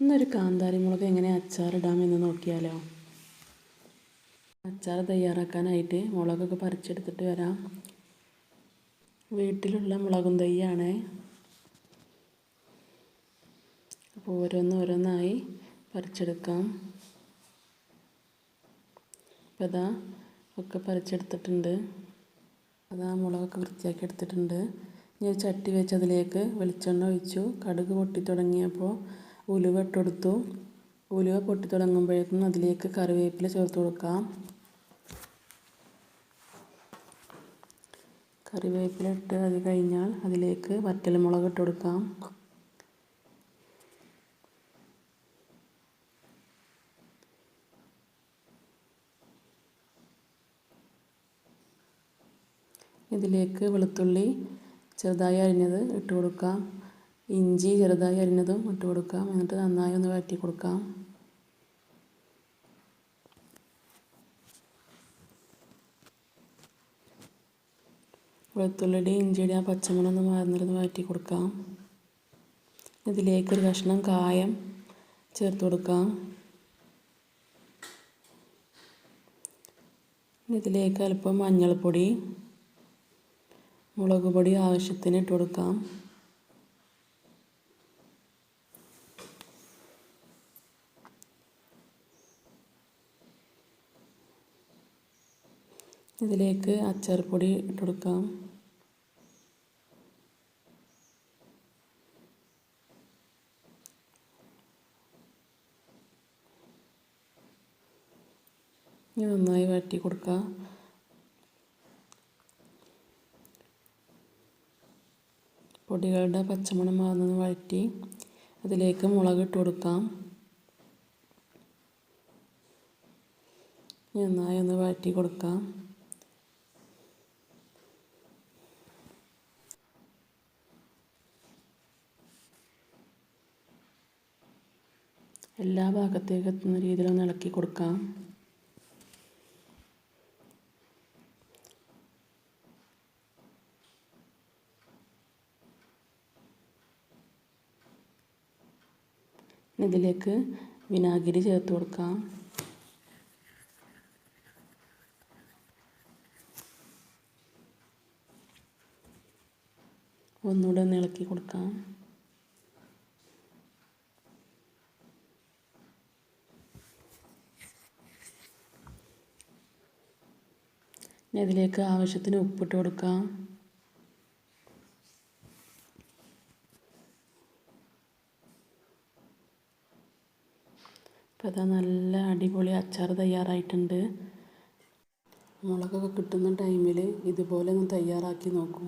ഇന്നൊരു കാന്താരി മുളക് എങ്ങനെ അച്ചാറിടാമെന്ന് നോക്കിയാലോ? അച്ചാർ തയ്യാറാക്കാനായിട്ട് മുളകൊക്കെ പറിച്ചെടുത്തിട്ട് വരാം. വീട്ടിലുള്ള മുളകും തൈയാണ്. അപ്പോൾ ഓരോന്ന് ഓരോന്നായി പറിച്ചെടുക്കാം. അപ്പോൾ അതാ ഒക്കെ പറിച്ചെടുത്തിട്ടുണ്ട്. അതാ മുളകൊക്കെ വൃത്തിയാക്കി എടുത്തിട്ടുണ്ട്. ഇനി ചട്ടി വെച്ച് അതിലേക്ക് വെളിച്ചെണ്ണ ഒഴിച്ചു. കടുക് പൊട്ടി തുടങ്ങിയപ്പോൾ ഉലുവ ഇട്ടെടുത്തു. ഉലുവ പൊട്ടി തുടങ്ങുമ്പോഴേക്കും അതിലേക്ക് കറിവേപ്പില ചേർത്ത് കൊടുക്കാം. കറിവേപ്പില ഇട്ട് അത് കഴിഞ്ഞാൽ അതിലേക്ക് വറ്റൽമുളക് ഇട്ട് കൊടുക്കാം. ഇതിലേക്ക് വെളുത്തുള്ളി ചെറുതായി അരിഞ്ഞത് ഇട്ട് കൊടുക്കാം. ഇഞ്ചി ചെറുതായി അരിഞ്ഞതും ഇട്ട് കൊടുക്കാം. എന്നിട്ട് നന്നായി ഒന്ന് വഴറ്റി കൊടുക്കാം. വെളുത്തുള്ളിയുടെ ഇഞ്ചിയുടെ ആ പച്ചമണം ഒന്ന് മാറുന്നിരുന്ന് വഴറ്റി കൊടുക്കാം. ഇതിലേക്ക് ഒരു കഷ്ണം കായം ചേർത്ത് കൊടുക്കാം. ഇതിലേക്ക് അല്പം മഞ്ഞൾപ്പൊടി മുളക് പൊടി ആവശ്യത്തിന് ഇട്ട് കൊടുക്കാം. ഇതിലേക്ക് അച്ചാർപ്പൊടി ഇട്ട് കൊടുക്കാം. ഇനി നന്നായി വഴറ്റി കൊടുക്കുക പൊടികളുടെ പച്ചമണം മാറുന്നത് വഴറ്റി അതിലേക്ക് മുളക് ഇട്ട് കൊടുക്കാം. നന്നായി ഒന്ന് വഴറ്റി കൊടുക്കാം. എല്ലാ ഭാഗത്തേക്ക് എത്തുന്ന രീതിയിൽ ഒന്ന് ഇളക്കി കൊടുക്കാം. ഇതിലേക്ക് വിനാഗിരി ചേർത്ത് കൊടുക്കാം. ഒന്നുകൂടെ ഒന്ന് ഇളക്കി കൊടുക്കാം. ഇനി അതിലേക്ക് ആവശ്യത്തിന് ഉപ്പിട്ട് കൊടുക്കാം. അപ്പോൾ അതാ നല്ല അടിപൊളി അച്ചാർ തയ്യാറായിട്ടുണ്ട്. മുളകൊക്കെ കിട്ടുന്ന ടൈമിൽ ഇതുപോലെ ഒന്ന് തയ്യാറാക്കി നോക്കൂ.